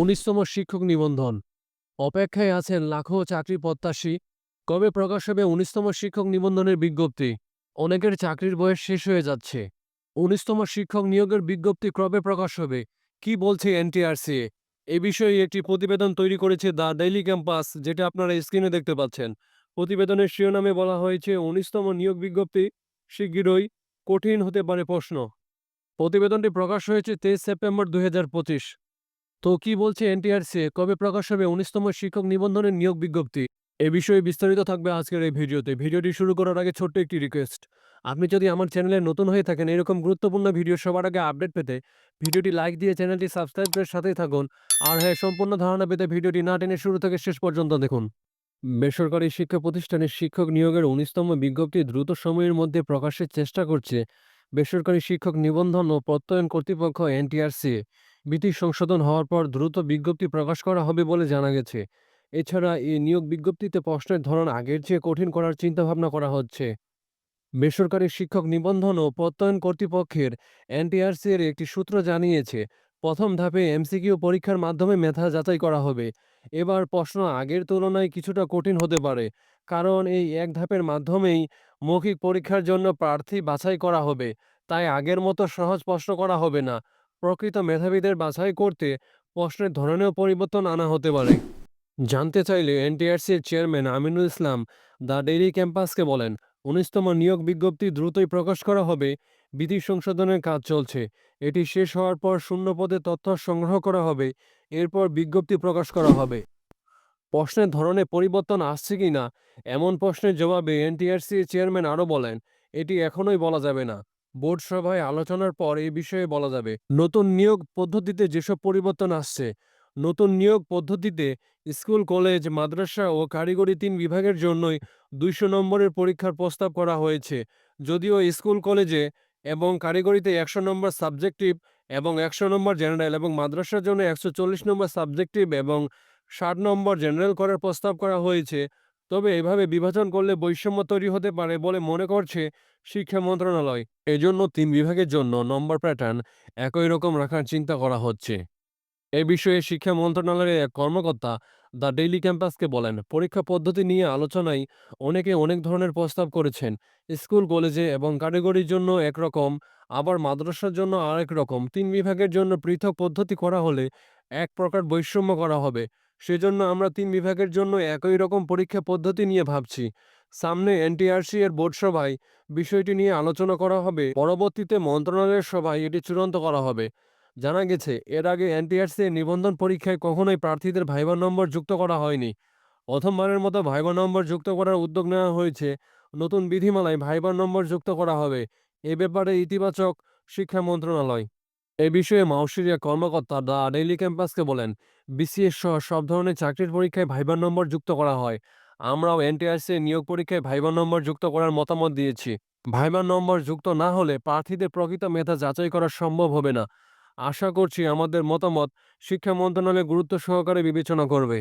উনিশতম শিক্ষক নিবন্ধন। অপেক্ষায় আছেন লাখো চাকরি প্রত্যাশী, কবে প্রকাশ হবে উনিশতম শিক্ষক নিবন্ধনের বিজ্ঞপ্তি? অনেকের চাকরির বয়স শেষ হয়ে যাচ্ছে। উনিশতম শিক্ষক নিয়োগের বিজ্ঞপ্তি কবে প্রকাশ হবে? কি বলছে এনটিআরসি? এ বিষয়ে একটি প্রতিবেদন তৈরি করেছে দ্য ডেইলি ক্যাম্পাস, যেটা আপনারা স্ক্রিনে দেখতে পাচ্ছেন। প্রতিবেদনের শিরোনামে বলা হয়েছে, উনিশতম নিয়োগ বিজ্ঞপ্তি শিগগিরই কঠিন হতে পারে প্রশ্ন। প্রতিবেদনটি প্রকাশ হয়েছে তেইশ সেপ্টেম্বর দুই হাজার পঁচিশ। তো কি বলছে এনটিআরসি? কবে প্রকাশ হবে উনিশতম শিক্ষক নিবন্ধনের নিয়োগ বিজ্ঞপ্তি? এ বিষয়ে বিস্তারিত থাকবে আজকের এই ভিডিওতে। ভিডিওটি শুরু করার আগে ছোট্ট একটি রিকোয়েস্ট। আপনি যদি আমার চ্যানেলে নতুন হয়ে থাকেন, এরকম গুরুত্বপূর্ণ ভিডিও সবার আগে আপডেট পেতে ভিডিওটি লাইক দিয়ে চ্যানেলটি সাবস্ক্রাইব করে সাথেই থাকুন। আর হ্যাঁ সম্পূর্ণ ধারণা পেতে ভিডিওটি না টেনে শুরু থেকে শেষ পর্যন্ত দেখুন। বেসরকারি শিক্ষা প্রতিষ্ঠানে শিক্ষক নিয়োগের উনিশতম বিজ্ঞপ্তি দ্রুত সময়ের মধ্যে প্রকাশের চেষ্টা করছে বেসরকারি শিক্ষক নিবন্ধন ও প্রত্যয়ন কর্তৃপক্ষ এনটিআরসি। বিধি সংশোধন হওয়ার পর দ্রুত বিজ্ঞপ্তি প্রকাশ করা হবে বলে জানা গেছে। এছাড়া এই নিয়োগ বিজ্ঞপ্তিতে প্রশ্নের ধরন আগের চেয়ে কঠিন করার চিন্তাভাবনা করা হচ্ছে। বেসরকারি শিক্ষক নিবন্ধন ও প্রত্যয়ন কর্তৃপক্ষের এনটিআরসি এর একটি সূত্র জানিয়েছে, প্রথম ধাপে এমসিকিউ পরীক্ষার মাধ্যমে মেধা যাচাই করা হবে। এবার প্রশ্ন আগের তুলনায় কিছুটা কঠিন হতে পারে, কারণ এই এক ধাপের মাধ্যমেই মৌখিক পরীক্ষার জন্য প্রার্থী বাছাই করা হবে, তাই আগের মতো সহজ প্রশ্ন করা হবে না। প্রকৃত মেধাবীদের বাছাই করতে প্রশ্নের ধরনেও পরিবর্তন আনা হতে পারে। জানতে চাইলে এনটিআরসির chairman Aminul Islam the daily ক্যাম্পাসকে বলেন, উনিশতম নিয়োগ বিজ্ঞপ্তি দ্রুতই প্রকাশ করা হবে। বিধি সংশোধনের কাজ চলছে। এটি শেষ হওয়ার পর শূন্য পদে তথ্য সংগ্রহ করা হবে। এরপর বিজ্ঞপ্তি প্রকাশ করা হবে। প্রশ্নের ধরনে পরিবর্তন আসছে কি না এমন প্রশ্নের জবাবে এনটিআরসির চেয়ারম্যান আরও বলেন, এটি এখনোই বলা যাবে না। বোর্ড সভায় আলোচনার পর এই বিষয়ে বলা যাবে, নতুন নিয়োগ পদ্ধতিতে যেসব পরিবর্তন আসছে, নতুন নিয়োগ পদ্ধতিতে স্কুল, কলেজ, মাদ্রাসা ও কারিগরি তিন বিভাগের জন্যই দুইশো নম্বরের পরীক্ষার প্রস্তাব করা হয়েছে। যদিও স্কুল, কলেজে এবং কারিগরিতে একশো নম্বর সাবজেক্টিভ এবং একশো নম্বর জেনারেল এবং মাদ্রাসার জন্য একশো চল্লিশ নম্বর সাবজেক্টিভ এবং ষাট নম্বর জেনারেল করার প্রস্তাব করা হয়েছে তবে এভাবে বিভাজন করলে বৈষম্য তৈরি হতে পারে বলে মনে করছে শিক্ষা মন্ত্রণালয়। এজন্য তিন বিভাগের জন্য নম্বর প্যাটার্ন একই রকম রাখার চিন্তা করা হচ্ছে। এ বিষয়ে শিক্ষা মন্ত্রণালয়ের এক কর্মকর্তা দ্য ডেইলি ক্যাম্পাসকে বলেন, পরীক্ষা পদ্ধতি নিয়ে আলোচনায় অনেকে অনেক ধরনের প্রস্তাব করেছেন। স্কুল, কলেজে এবং কারিগরির জন্য একরকম আবার মাদ্রাসার জন্য আরেক রকম। তিন বিভাগের জন্য পৃথক পদ্ধতি করা হলে এক প্রকার বৈষম্য করা হবে। সেজন্য আমরা তিন বিভাগের জন্য একই রকম পরীক্ষা পদ্ধতি নিয়ে ভাবছি। সামনে এনটিআরসি এর বোর্ড সভায় বিষয়টি নিয়ে আলোচনা করা হবে। পরবর্তীতে মন্ত্রণালয়ের সভায় এটি চূড়ান্ত করা হবে। জানা গেছে, এর আগে এনটিআরসি এর নিবন্ধন পরীক্ষায় কখনোই প্রার্থীদের ভাইবা নম্বর যুক্ত করা হয়নি। প্রথমবারের মতো ভাইবা নম্বর যুক্ত করার উদ্যোগ নেওয়া হয়েছে। নতুন বিধিমালায় ভাইবার নম্বর যুক্ত করা হবে। এ ব্যাপারে ইতিবাচক শিক্ষা মন্ত্রণালয় এ বিষয়ে মাউসিরিয়া কর্মকর্তা দ্য ডেইলি ক্যাম্পাসকে বলেন, বিসিএস সহ সব ধরনের চাকরির পরীক্ষায় ভাইবার নম্বর যুক্ত করা হয়। আমরাও এনটিআরসি নিয়োগ পরীক্ষায় ভাইবার নম্বর যুক্ত করার মতামত দিয়েছি। ভাইবার নম্বর যুক্ত না হলে প্রার্থীদের প্রকৃত মেধা যাচাই করা সম্ভব হবে না। আশা করছি আমাদের মতামত শিক্ষা মন্ত্রণালয় গুরুত্ব সহকারে বিবেচনা করবে।